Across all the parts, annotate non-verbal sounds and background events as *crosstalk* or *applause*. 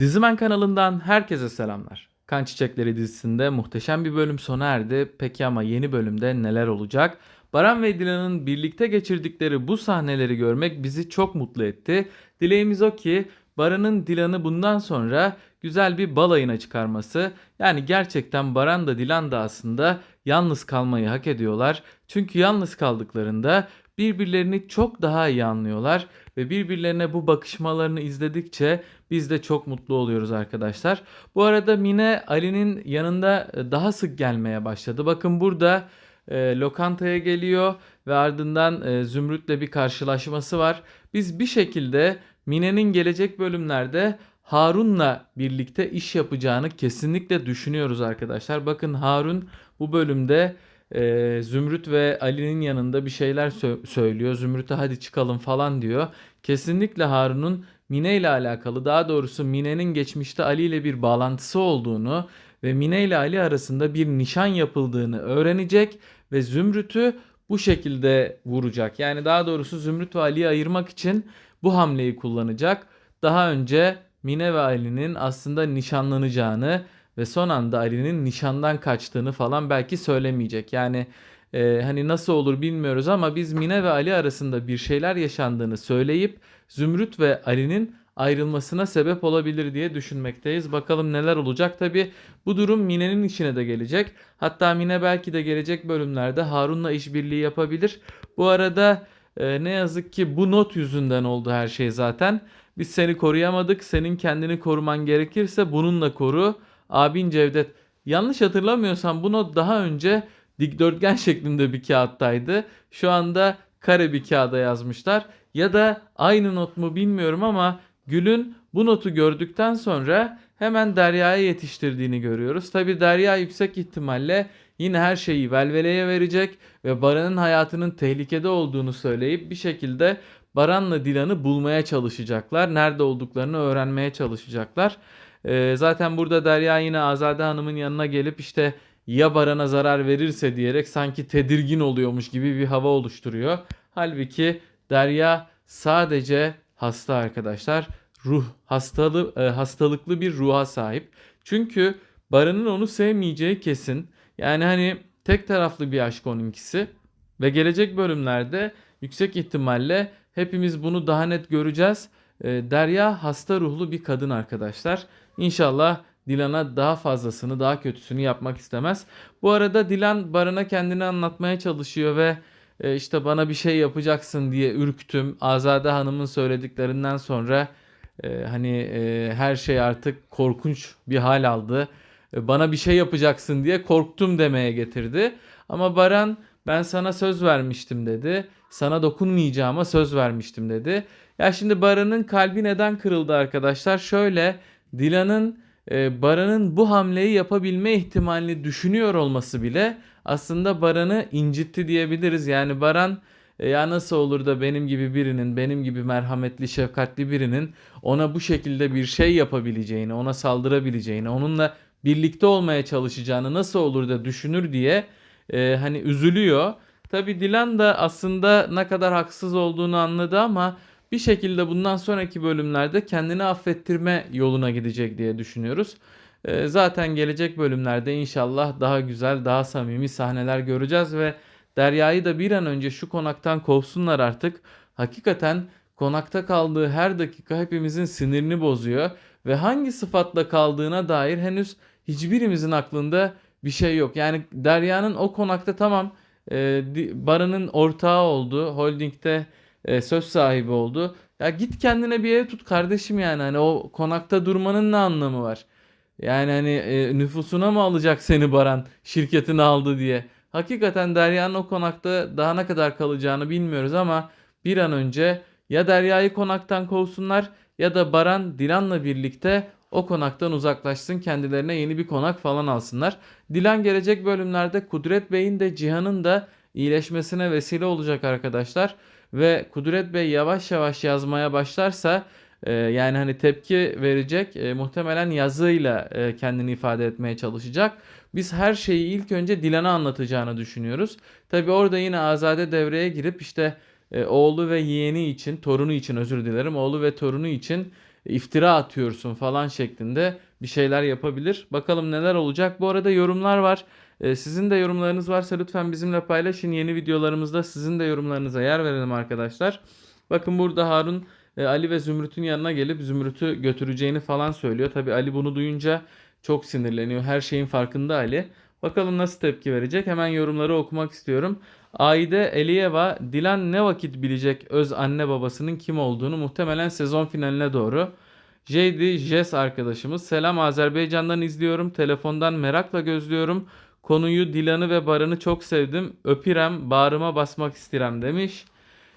Dizimen kanalından herkese selamlar. Kan Çiçekleri dizisinde muhteşem bir bölüm sona erdi. Peki ama yeni bölümde neler olacak? Baran ve Dilan'ın birlikte geçirdikleri bu sahneleri görmek bizi çok mutlu etti. Dileğimiz o ki Baran'ın Dilan'ı bundan sonra güzel bir balayına çıkarması. Yani gerçekten Baran da Dilan da aslında yalnız kalmayı hak ediyorlar. Çünkü yalnız kaldıklarında birbirlerini çok daha iyi anlıyorlar ve birbirlerine bu bakışmalarını izledikçe biz de çok mutlu oluyoruz arkadaşlar. Bu arada Mine Ali'nin yanında e, daha sık gelmeye başladı. Bakın burada e, lokantaya geliyor ve ardından e, Zümrüt'le bir karşılaşması var. Biz bir şekilde Mine'nin gelecek bölümlerde Harun'la birlikte iş yapacağını kesinlikle düşünüyoruz arkadaşlar. Bakın Harun bu bölümde e, Zümrüt ve Ali'nin yanında bir şeyler sö- söylüyor. Zümrüt'e hadi çıkalım falan diyor. Kesinlikle Harun'un Mine ile alakalı daha doğrusu Mine'nin geçmişte Ali ile bir bağlantısı olduğunu ve Mine ile Ali arasında bir nişan yapıldığını öğrenecek ve Zümrüt'ü bu şekilde vuracak. Yani daha doğrusu Zümrüt ve Ali'yi ayırmak için bu hamleyi kullanacak. Daha önce Mine ve Ali'nin aslında nişanlanacağını ve son anda Ali'nin nişandan kaçtığını falan belki söylemeyecek. Yani e, hani nasıl olur bilmiyoruz ama biz Mine ve Ali arasında bir şeyler yaşandığını söyleyip Zümrüt ve Ali'nin ayrılmasına sebep olabilir diye düşünmekteyiz. Bakalım neler olacak. Tabi bu durum Mine'nin içine de gelecek. Hatta Mine belki de gelecek bölümlerde Harun'la işbirliği yapabilir. Bu arada e, ne yazık ki bu not yüzünden oldu her şey zaten. Biz seni koruyamadık. Senin kendini koruman gerekirse bununla koru. Abin Cevdet. Yanlış hatırlamıyorsam bu not daha önce dikdörtgen şeklinde bir kağıttaydı. Şu anda kare bir kağıda yazmışlar. Ya da aynı not mu bilmiyorum ama Gül'ün bu notu gördükten sonra hemen Derya'ya yetiştirdiğini görüyoruz. Tabi Derya yüksek ihtimalle yine her şeyi velveleye verecek ve Baran'ın hayatının tehlikede olduğunu söyleyip bir şekilde Baran'la Dilan'ı bulmaya çalışacaklar. Nerede olduklarını öğrenmeye çalışacaklar. Ee, zaten burada Derya yine Azade Hanım'ın yanına gelip işte ya Baran'a zarar verirse diyerek sanki tedirgin oluyormuş gibi bir hava oluşturuyor. Halbuki Derya sadece hasta arkadaşlar. Ruh hastalı e, hastalıklı bir ruha sahip. Çünkü Baran'ın onu sevmeyeceği kesin. Yani hani tek taraflı bir aşk onunkisi ve gelecek bölümlerde yüksek ihtimalle hepimiz bunu daha net göreceğiz. E, Derya hasta ruhlu bir kadın arkadaşlar. İnşallah Dilan'a daha fazlasını, daha kötüsünü yapmak istemez. Bu arada Dilan Baran'a kendini anlatmaya çalışıyor ve e, işte bana bir şey yapacaksın diye ürktüm. Azade Hanım'ın söylediklerinden sonra e, hani e, her şey artık korkunç bir hal aldı. Bana bir şey yapacaksın diye korktum demeye getirdi. Ama Baran ben sana söz vermiştim dedi. Sana dokunmayacağıma söz vermiştim dedi. Ya şimdi Baran'ın kalbi neden kırıldı arkadaşlar? Şöyle Dilan'ın e, Baran'ın bu hamleyi yapabilme ihtimalini düşünüyor olması bile aslında Baran'ı incitti diyebiliriz. Yani Baran e, ya nasıl olur da benim gibi birinin, benim gibi merhametli, şefkatli birinin ona bu şekilde bir şey yapabileceğini, ona saldırabileceğini, onunla birlikte olmaya çalışacağını nasıl olur da düşünür diye e, hani üzülüyor. Tabi Dilan da aslında ne kadar haksız olduğunu anladı ama bir şekilde bundan sonraki bölümlerde kendini affettirme yoluna gidecek diye düşünüyoruz. Ee, zaten gelecek bölümlerde inşallah daha güzel, daha samimi sahneler göreceğiz ve Derya'yı da bir an önce şu konaktan kovsunlar artık. Hakikaten konakta kaldığı her dakika hepimizin sinirini bozuyor ve hangi sıfatla kaldığına dair henüz hiçbirimizin aklında bir şey yok. Yani Derya'nın o konakta tamam e, Baran'ın ortağı oldu, holdingde e, söz sahibi oldu. Ya git kendine bir ev tut kardeşim yani hani o konakta durmanın ne anlamı var? Yani hani e, nüfusuna mı alacak seni Baran şirketini aldı diye. Hakikaten Derya'nın o konakta daha ne kadar kalacağını bilmiyoruz ama bir an önce ya Derya'yı konaktan kovsunlar ya da Baran Dilan'la birlikte o konaktan uzaklaşsın kendilerine yeni bir konak falan alsınlar. Dilan gelecek bölümlerde Kudret Bey'in de Cihan'ın da iyileşmesine vesile olacak arkadaşlar. Ve Kudret Bey yavaş yavaş yazmaya başlarsa e, yani hani tepki verecek e, muhtemelen yazıyla e, kendini ifade etmeye çalışacak. Biz her şeyi ilk önce Dilan'a anlatacağını düşünüyoruz. Tabi orada yine Azade devreye girip işte e, oğlu ve yeğeni için, torunu için özür dilerim, oğlu ve torunu için iftira atıyorsun falan şeklinde bir şeyler yapabilir. Bakalım neler olacak. Bu arada yorumlar var. Ee, sizin de yorumlarınız varsa lütfen bizimle paylaşın. Yeni videolarımızda sizin de yorumlarınıza yer verelim arkadaşlar. Bakın burada Harun e, Ali ve Zümrüt'ün yanına gelip Zümrüt'ü götüreceğini falan söylüyor. Tabi Ali bunu duyunca çok sinirleniyor. Her şeyin farkında Ali. Bakalım nasıl tepki verecek. Hemen yorumları okumak istiyorum. Aide Eliyeva, Dilan ne vakit bilecek öz anne babasının kim olduğunu muhtemelen sezon finaline doğru. JD Jes arkadaşımız. Selam Azerbaycan'dan izliyorum. Telefondan merakla gözlüyorum. Konuyu Dilan'ı ve Baran'ı çok sevdim. Öpirem, bağrıma basmak istirem demiş.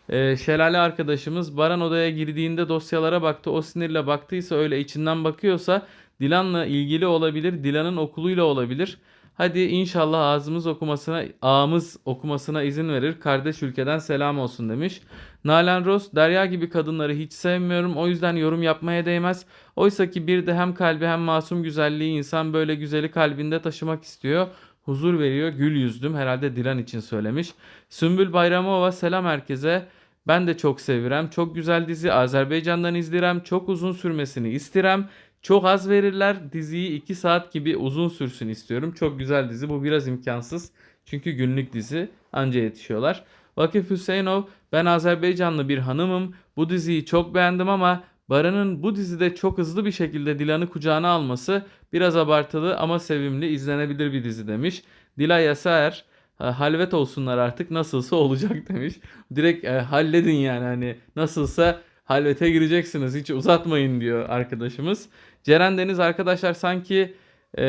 Ee, Şelale arkadaşımız Baran odaya girdiğinde dosyalara baktı. O sinirle baktıysa öyle içinden bakıyorsa Dilan'la ilgili olabilir. Dilan'ın okuluyla olabilir. Hadi inşallah ağzımız okumasına, ağımız okumasına izin verir. Kardeş ülkeden selam olsun demiş. Nalan Ross, Derya gibi kadınları hiç sevmiyorum. O yüzden yorum yapmaya değmez. Oysa ki bir de hem kalbi hem masum güzelliği insan böyle güzeli kalbinde taşımak istiyor. Huzur veriyor. Gül yüzdüm. Herhalde Dilan için söylemiş. Sümbül Bayramova selam herkese. Ben de çok sevirem. Çok güzel dizi. Azerbaycan'dan izlirem. Çok uzun sürmesini istirem. Çok az verirler. Diziyi 2 saat gibi uzun sürsün istiyorum. Çok güzel dizi. Bu biraz imkansız. Çünkü günlük dizi. Anca yetişiyorlar. Vakif Hüseyinov, ben Azerbaycanlı bir hanımım. Bu diziyi çok beğendim ama Baran'ın bu dizide çok hızlı bir şekilde Dilan'ı kucağına alması biraz abartılı ama sevimli, izlenebilir bir dizi demiş. Dilay Yasaer, "Ha, halvet olsunlar artık nasılsa olacak *laughs* demiş. Direkt e, halledin yani hani nasılsa halvete gireceksiniz hiç uzatmayın diyor arkadaşımız. Ceren Deniz arkadaşlar sanki e,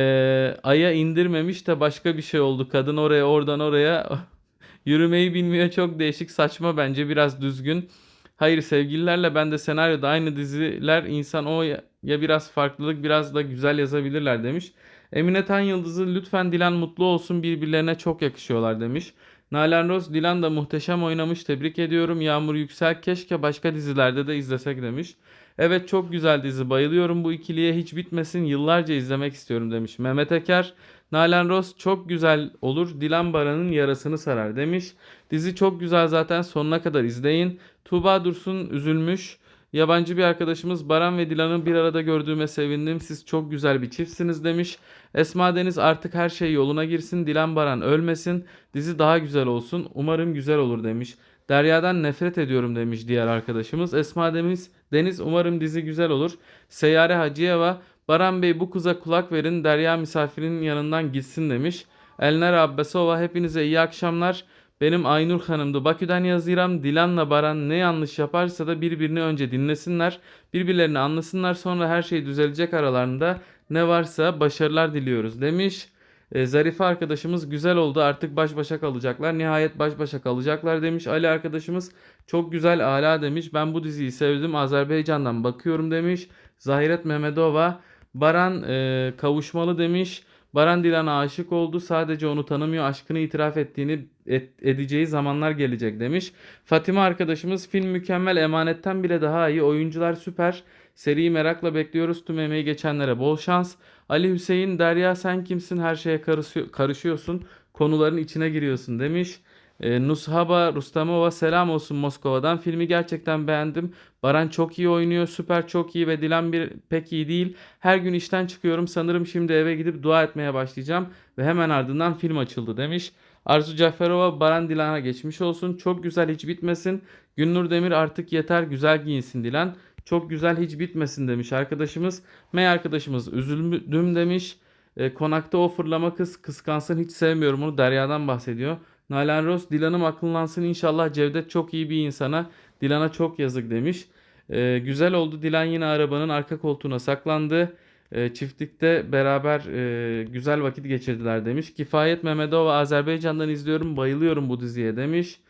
aya indirmemiş de başka bir şey oldu. Kadın oraya oradan oraya *laughs* yürümeyi bilmiyor çok değişik saçma bence biraz düzgün. Hayır sevgililerle ben de senaryoda aynı diziler insan o ya biraz farklılık biraz da güzel yazabilirler demiş. Emine Tan Yıldızı lütfen Dilan mutlu olsun birbirlerine çok yakışıyorlar demiş. Nalan Roz Dilan da muhteşem oynamış tebrik ediyorum. Yağmur Yüksel keşke başka dizilerde de izlesek demiş. Evet çok güzel dizi bayılıyorum bu ikiliye hiç bitmesin yıllarca izlemek istiyorum demiş. Mehmet Eker Nalan Roz çok güzel olur Dilan Baran'ın yarasını sarar demiş. Dizi çok güzel zaten sonuna kadar izleyin. Tuğba Dursun üzülmüş. Yabancı bir arkadaşımız Baran ve Dilan'ı bir arada gördüğüme sevindim. Siz çok güzel bir çiftsiniz demiş. Esma Deniz artık her şey yoluna girsin. Dilan Baran ölmesin. Dizi daha güzel olsun. Umarım güzel olur demiş. Derya'dan nefret ediyorum demiş diğer arkadaşımız. Esma Deniz, Deniz umarım dizi güzel olur. Seyyare Hacıyeva Baran Bey bu kıza kulak verin. Derya misafirinin yanından gitsin demiş. Elner Abbasova hepinize iyi akşamlar. Benim Aynur Hanım'dı. Bakü'den yazıram. Dilan'la Baran ne yanlış yaparsa da birbirini önce dinlesinler. Birbirlerini anlasınlar. Sonra her şey düzelecek aralarında. Ne varsa başarılar diliyoruz demiş. E, Zarife arkadaşımız güzel oldu artık baş başa kalacaklar. Nihayet baş başa kalacaklar demiş. Ali arkadaşımız çok güzel ala demiş. Ben bu diziyi sevdim. Azerbaycan'dan bakıyorum demiş. Zahiret Mehmedova Baran e, kavuşmalı demiş. Baran Dilan'a aşık oldu. Sadece onu tanımıyor. Aşkını itiraf ettiğini et- edeceği zamanlar gelecek demiş. Fatime arkadaşımız film mükemmel. Emanetten bile daha iyi. Oyuncular süper. Seriyi merakla bekliyoruz. Tüm emeği geçenlere bol şans. Ali Hüseyin Derya sen kimsin? Her şeye karışıyor- karışıyorsun. Konuların içine giriyorsun demiş. E, Nushaba Rustamova selam olsun Moskova'dan. Filmi gerçekten beğendim. Baran çok iyi oynuyor. Süper çok iyi ve Dilan bir pek iyi değil. Her gün işten çıkıyorum. Sanırım şimdi eve gidip dua etmeye başlayacağım. Ve hemen ardından film açıldı demiş. Arzu Caferova Baran Dilan'a geçmiş olsun. Çok güzel hiç bitmesin. Günnur Demir artık yeter güzel giyinsin Dilan. Çok güzel hiç bitmesin demiş arkadaşımız. May arkadaşımız üzüldüm demiş. E, konakta o fırlama kız kıskansın hiç sevmiyorum onu Derya'dan bahsediyor. Nalan Ross Dilan'ım akıllansın inşallah Cevdet çok iyi bir insana. Dilan'a çok yazık demiş. E, güzel oldu Dilan yine arabanın arka koltuğuna saklandı. E, çiftlikte beraber e, güzel vakit geçirdiler demiş. Kifayet Mehmedova Azerbaycan'dan izliyorum bayılıyorum bu diziye demiş.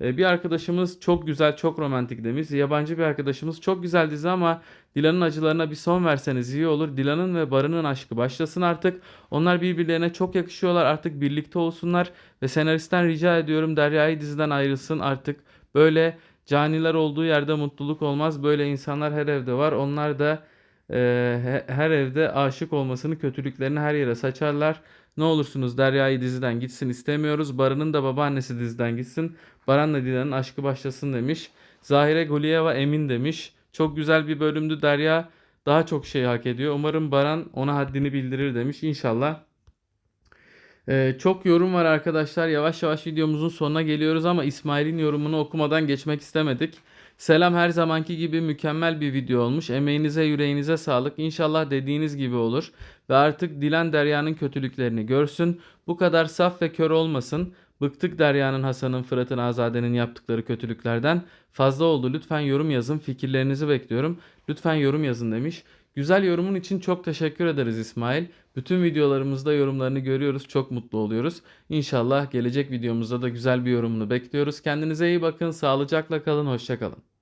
E, bir arkadaşımız çok güzel çok romantik demiş. Yabancı bir arkadaşımız çok güzel dizi ama Dilan'ın acılarına bir son verseniz iyi olur. Dilan'ın ve Baran'ın aşkı başlasın artık. Onlar birbirlerine çok yakışıyorlar artık birlikte olsunlar. Ve senaristten rica ediyorum Derya'yı diziden ayrılsın artık. Böyle caniler olduğu yerde mutluluk olmaz. Böyle insanlar her evde var. Onlar da e, he- her evde aşık olmasını, kötülüklerini her yere saçarlar. Ne olursunuz Derya'yı diziden gitsin istemiyoruz. Baran'ın da babaannesi diziden gitsin. Baran'la Dilan'ın aşkı başlasın demiş. Zahire Guliyeva emin demiş. Çok güzel bir bölümdü Derya. Daha çok şey hak ediyor. Umarım Baran ona haddini bildirir demiş. İnşallah. Ee, çok yorum var arkadaşlar. Yavaş yavaş videomuzun sonuna geliyoruz ama İsmail'in yorumunu okumadan geçmek istemedik. Selam her zamanki gibi mükemmel bir video olmuş. Emeğinize yüreğinize sağlık. İnşallah dediğiniz gibi olur. Ve artık Dilan Derya'nın kötülüklerini görsün. Bu kadar saf ve kör olmasın. Bıktık Derya'nın, Hasan'ın, Fırat'ın, Azade'nin yaptıkları kötülüklerden. Fazla oldu. Lütfen yorum yazın. Fikirlerinizi bekliyorum. Lütfen yorum yazın demiş. Güzel yorumun için çok teşekkür ederiz İsmail. Bütün videolarımızda yorumlarını görüyoruz. Çok mutlu oluyoruz. İnşallah gelecek videomuzda da güzel bir yorumunu bekliyoruz. Kendinize iyi bakın. Sağlıcakla kalın. Hoşça kalın.